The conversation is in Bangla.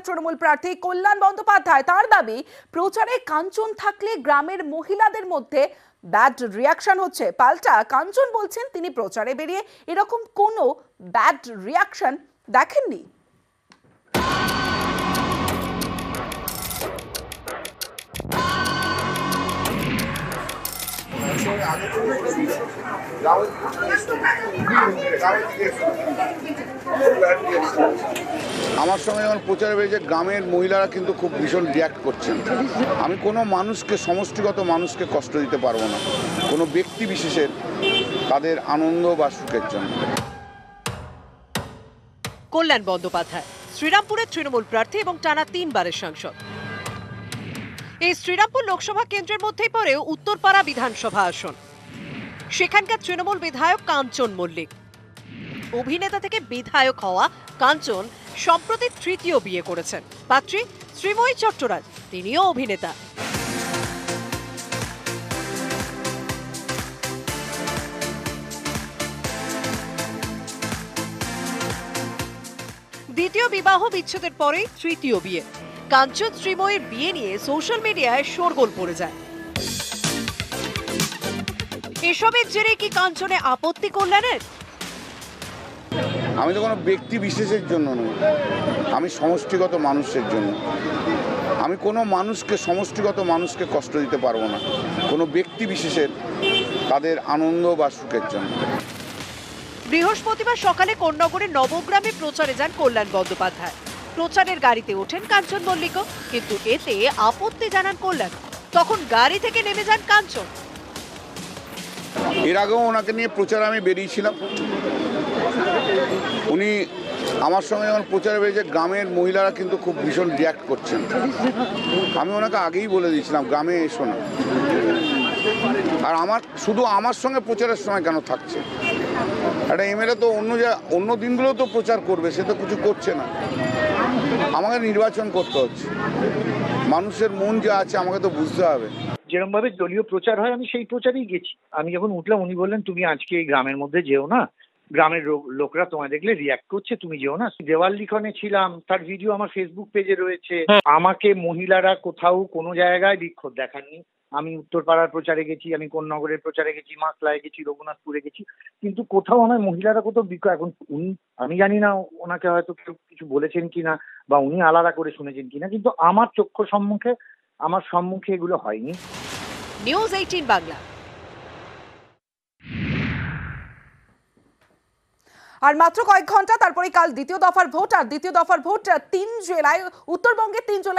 শ্রীরামপুরের তৃণমূল প্রার্থী কল্যাণ বন্দ্যোপাধ্যায়, তার দাবি, প্রচারে কাঞ্চন থাকলে গ্রামের মহিলাদের মধ্যে ব্যাড রিয়াকশন হচ্ছে। পাল্টা কাঞ্চন বলছেন তিনি প্রচারে বেরিয়ে এরকম কোনো ব্যাড রিয়াকশন দেখেননি। আমার সঙ্গে যখন প্রচারে বেরিয়েছে গ্রামের মহিলারা কিন্তু খুব ভীষণ রিয়াক্ট করছেন। আমি কোনো মানুষকে, সমষ্টিগত মানুষকে কষ্ট দিতে পারব না। কোনো ব্যক্তি বিশেষের তাদের আনন্দ বা সুখের জন্য। কল্যাণ বন্দ্যোপাধ্যায়, শ্রীরামপুরের তৃণমূল প্রার্থী এবং টানা তিনবারের সাংসদ। এই শ্রীরামপুর লোকসভা কেন্দ্রের মধ্যেই পড়ে উত্তরপাড়া বিধানসভা আসন। সেখানকার তৃণমূল বিধায়ক কাঞ্চন মল্লিক। অভিনেতা থেকে বিধায়ক হওয়া কাঞ্চন সম্প্রতি তৃতীয় বিয়ে করেছেন। পাত্রী শ্রীময়ী চট্টরাজ তিনিও অভিনেতা। দ্বিতীয় বিবাহ বিচ্ছেদের পরেই তৃতীয় বিয়ে। কাঞ্চন শ্রীময়ীর বিয়ে নিয়ে সোশ্যাল মিডিয়ায় শোরগোল পড়ে যায়। এসবের জেরে কি কাঞ্চনে আপত্তি কল্যাণের আমি তো কোনো ব্যক্তি বিশেষের জন্য নই। আমি সমষ্টিগত মানুষের জন্য। আমি কোনো মানুষকে সমষ্টিগত মানুষকে কষ্ট দিতে পারব না। কোনো ব্যক্তি বিশেষের তাদের আনন্দ বা সুখের জন্য। বৃহস্পতিবার সকালে কোন্নগরের নবগ্রামে প্রচারে যান কল্যাণ বন্দ্যোপাধ্যায়। প্রচারের গাড়িতে ওঠেন কাঞ্চন মল্লিকও কিন্তু এতে আপত্তি জানান কল্যাণ। তখন গাড়ি থেকে নেমে যান কাঞ্চন। এর আগেও ওনাকে নিয়ে প্রচারে আমি বেরিয়েছিলাম। উনি আমার সঙ্গে যখন প্রচারে বেরিয়েছে গ্রামের মহিলারা কিন্তু খুব ভীষণ রিয়াক্ট করছেন। আমি ওনাকে আগেই বলে দিয়েছিলাম, গ্রামে এসো না। আর আমার, শুধু আমার সঙ্গে প্রচারের সময় কেন থাকছে? একটা এমএলএ তো অন্য যা, অন্য দিনগুলো তো প্রচার করবে, সে তো কিছু করছে না। আমাকে নির্বাচন করতে হচ্ছে। মানুষের মন যা আছে, আমাকে তো বুঝতে হবে। যেরকম ভাবে দলীয় প্রচার হয়, আমি সেই প্রচারেই গেছি। আমি যখন উঠলাম, উনি বললেন, তুমি আজকে এই গ্রামের মধ্যে যেও না। গ্রামের লোক- লোকরা তোমায় দেখলে রিয়াক্ট করছে তুমি যেও না। দেওয়াল লিখনে ছিলাম তার ভিডিও আমার ফেসবুক পেজে রয়েছে। আমাকে মহিলারা কোথাও কোনো জায়গায় বিক্ষোভ দেখাননি। আমি উত্তরপাড়ার প্রচারে গেছি আমি কোন্নগরের প্রচারে গেছি মাকলায় গেছি রঘুনাথপুরে গেছি। কিন্তু কোথাও আমার মহিলারা কোথাও বিক্ষোভ এখন উনি আমি জানি না ওনাকে হয়তো কেউ কিছু বলেছেন কিনা বা উনি আলাদা করে শুনেছেন কিনা কিন্তু আমার চক্ষু সম্মুখে আমার সম্মুখে এগুলো হয়নি। নিউজ এইটিন বাংলা আর মাত্র কয়েক ঘণ্টা, তারপরে কাল দ্বিতীয় দফার ভোট, আর দ্বিতীয় দফার ভোট তিন জুলাই, উত্তরবঙ্গে তিন জেলায়